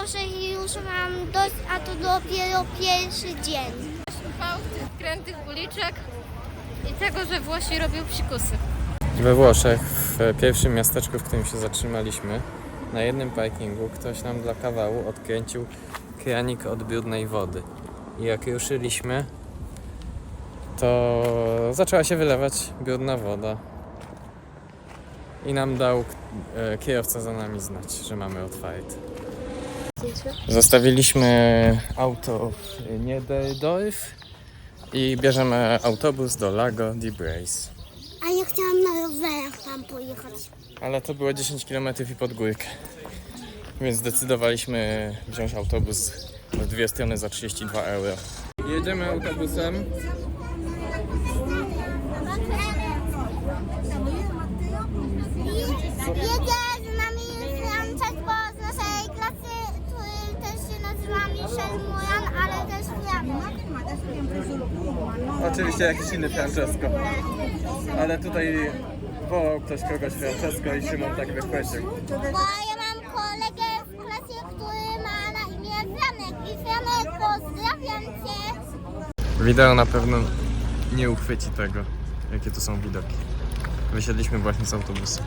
mam dość, a to dopiero pierwszy dzień. Ufał tych krętych uliczek i tego, że Włosi robią psikusy. We Włoszech, w pierwszym miasteczku, w którym się zatrzymaliśmy, na jednym parkingu ktoś nam dla kawału odkręcił kranik od brudnej wody. I jak ruszyliśmy, to zaczęła się wylewać brudna woda. I nam dał e, kierowca za nami znać, że mamy otwarte. Zostawiliśmy auto w Niederdorf i bierzemy autobus do Lago di Brace. A ja chciałam na rowerach tam pojechać. Ale to było 10 km i pod górkę. Więc zdecydowaliśmy wziąć autobus w dwie strony za 32 euro. Jedziemy autobusem. Jedzie z nami Francek, bo z naszej klasy, który też się nazywa Michel Moran, ale też Franek. Oczywiście jakiś inny Francesco. Ale tutaj wołał ktoś kogoś Francesco i Szymon tak wychwycił. Bo ja mam kolegę w klasie, który ma na imię Franek. I Franek, pozdrawiam cię. Wideo na pewno nie uchwyci tego, jakie tu są widoki. Wysiedliśmy właśnie z autobusu.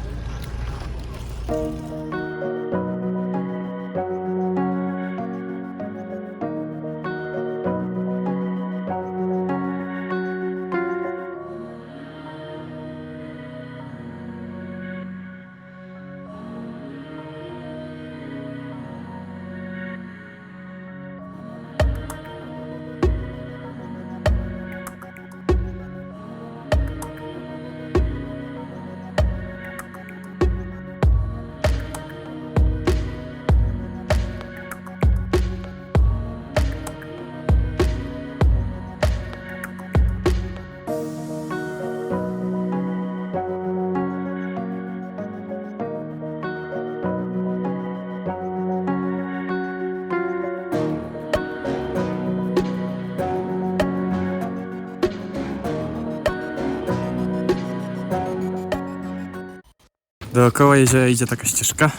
Dookoła jeziora idzie taka ścieżka.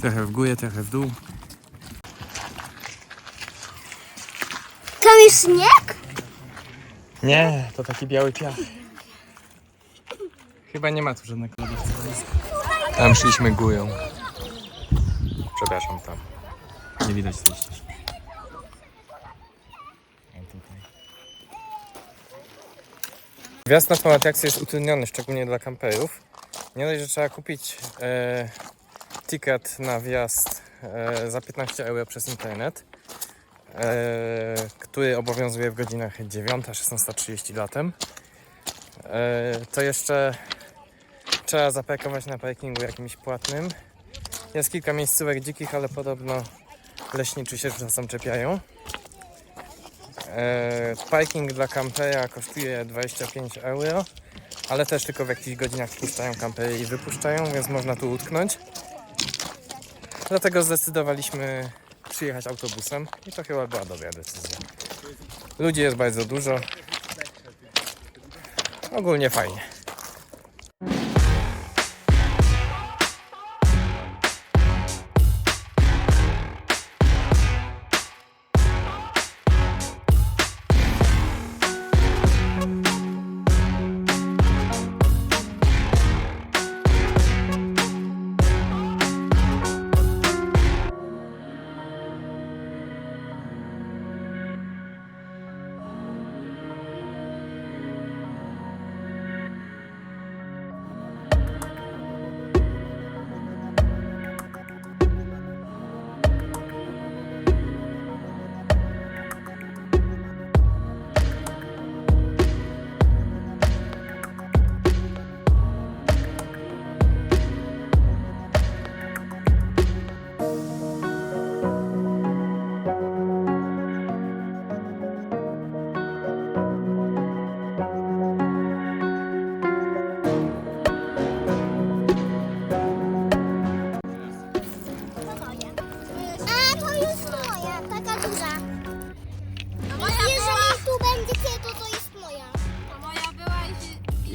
Trochę w górę, trochę w dół. Tam jest śnieg? Nie, to taki biały piach. Chyba nie ma tu żadnego lodowca. Tam szliśmy górą. Przepraszam, tam. Nie widać tej ścieżki. Wjazd na tą atrakcję jest utrudniony, szczególnie dla kamperów. Nie dość, że trzeba kupić e, ticket na wjazd e, za 15 euro przez internet, e, który obowiązuje w godzinach 9, 16.30 latem. E, to jeszcze trzeba zaparkować na parkingu jakimś płatnym. Jest kilka miejscówek dzikich, ale podobno leśniczy się czasem czepiają. E, parking dla kampera kosztuje 25 euro, ale też tylko w jakichś godzinach wpuszczają kampery i wypuszczają, więc można tu utknąć. Dlatego zdecydowaliśmy przyjechać autobusem i to chyba była dobra decyzja. Ludzi jest bardzo dużo. Ogólnie fajnie.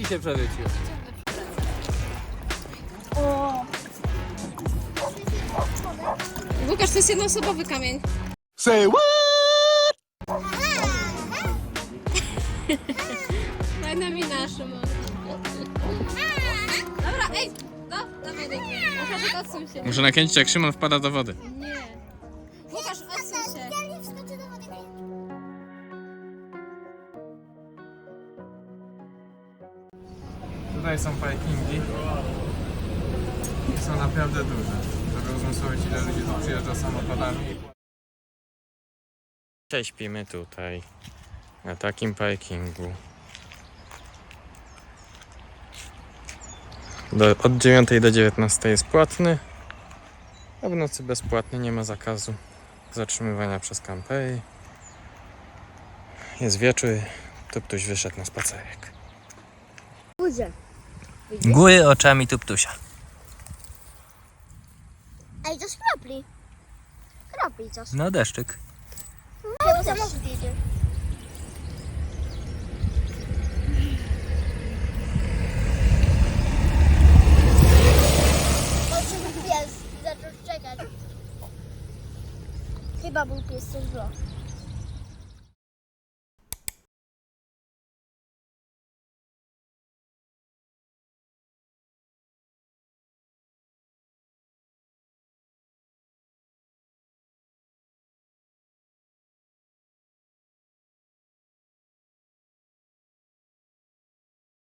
Się... Przewrócił. Łukasz, to jest jednoosobowy kamień. Say what? Fajna mina, Szymon. Dobra, ej! No, dawaj, dawaj. Łukasz, odsuń się. Muszę nakręcić jak Szymon wpada do wody. Nie. Łukasz, Tutaj są parkingi. I są naprawdę duże. Żeby uzmysłowić ile ludzi tu przyjeżdża samochodami. Dzisiaj śpimy tutaj. Na takim parkingu. Do, od 9 do 19 jest płatny. A w nocy bezpłatny, nie ma zakazu zatrzymywania przez kampery. Jest wieczór, to ktoś wyszedł na spacerek. Góry oczami tuptusia. Ej, to jest kropli. Kropli coś. No deszczyk. No, samochód jedzie. Pies zaczął czekać. Chyba był pies coś było.